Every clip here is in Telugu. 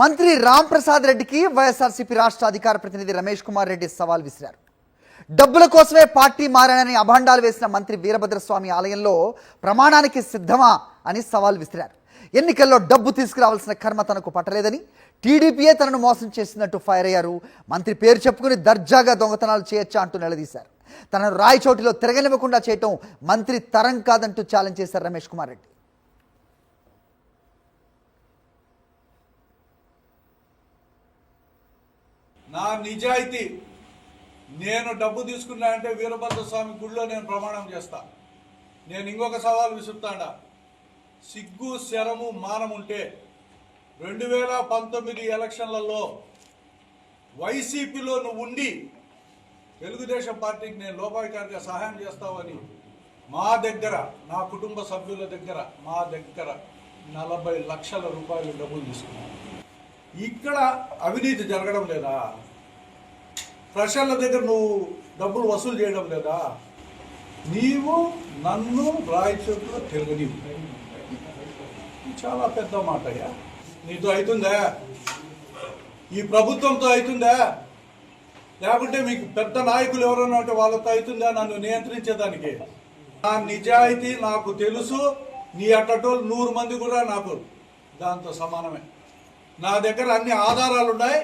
మంత్రి రామ్ ప్రసాద్ రెడ్డికి వైఎస్ఆర్సీపీ రాష్ట్ర అధికార ప్రతినిధి రమేష్ కుమార్ రెడ్డి సవాల్ విసిరారు. డబ్బుల కోసమే పార్టీ మారానని అభాండాలు వేసిన మంత్రి వీరభద్రస్వామి ఆలయంలో ప్రమాణానికి సిద్ధమా అని సవాల్ విసిరారు. ఎన్నికల్లో డబ్బు తీసుకురావాల్సిన కర్మ తనకు పట్టలేదని టీడీపీయే తనను మోసం చేసిందంటూ ఫైర్ అయ్యారు. మంత్రి పేరు చెప్పుకుని దర్జాగా దొంగతనాలు చేయొచ్చా అంటూ నిలదీశారు. తనను రాయచోటిలో తిరగనివ్వకుండా చేయటం మంత్రి తరం కాదంటూ ఛాలెంజ్ చేశారు రమేష్ కుమార్ రెడ్డి. నా నిజాయితీ. నేను డబ్బు తీసుకున్నా అంటే వీరభద్ర స్వామి గుడిలో నేను ప్రమాణం చేస్తా. నేను ఇంకొక సవాల్ విసురుతాడా? సిగ్గు శరము మానం ఉంటే రెండు వేల పంతొమ్మిది ఎలక్షన్లలో వైసీపీలో నువ్వు ఉండి తెలుగుదేశం పార్టీకి నేను లోపాయికారిగా సహాయం చేస్తావని మా దగ్గర నా కుటుంబ సభ్యుల దగ్గర మా దగ్గర నలభై లక్షల రూపాయలు డబ్బులు తీసుకున్నాను. ఇక్కడ అవినీతి జరగడం లేదా? ఫ్రెషర్ల దగ్గర నువ్వు డబ్బులు వసూలు చేయడం లేదా? నీవు నన్ను రాయచోట్లో తిరగనివు చాలా పెద్ద మాట అయ్యా. నీతో అవుతుందా? ఈ ప్రభుత్వంతో అవుతుందా? లేకుంటే మీకు పెద్ద నాయకులు ఎవరైనా ఉంటే వాళ్ళతో అవుతుందా నన్ను నియంత్రించేదానికి? నా నిజాయితీ నాకు తెలుసు. నీ అట్టటోళ్ళు నూరు మంది కూడా నాకు దాంతో సమానమే. నా దగ్గర అన్ని ఆధారాలు ఉన్నాయి.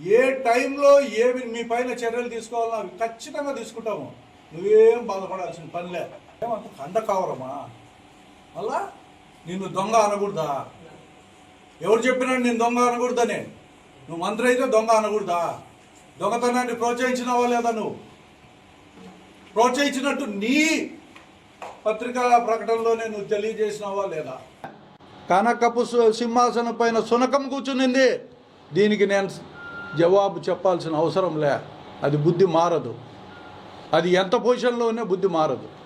ఏ టైంలో ఏవి మీ పైన చర్యలు తీసుకోవాలో అవి ఖచ్చితంగా తీసుకుంటాము. నువ్వేం బాధపడాల్సిన పనిలే ఏమంత కండ కావరమా? మళ్ళా నిన్ను దొంగ అనకూడదా? ఎవరు చెప్పినా నేను దొంగ అనకూడదని. నువ్వు మంత్రి అయితే దొంగ అనకూడదా? దొంగతనాన్ని ప్రోత్సహించినావా లేదా నువ్వు? ప్రోత్సహించినట్టు నీ పత్రికా ప్రకటనలోనే నువ్వు తెలియజేసినావా లేదా? కనకపు సింహాసనం పైన సునకం కూర్చునింది. దీనికి నేను జవాబు చెప్పాల్సిన అవసరం లే. అది బుద్ధి మారదు. అది ఎంత పొజిషన్లో ఉన్నా బుద్ధి మారదు.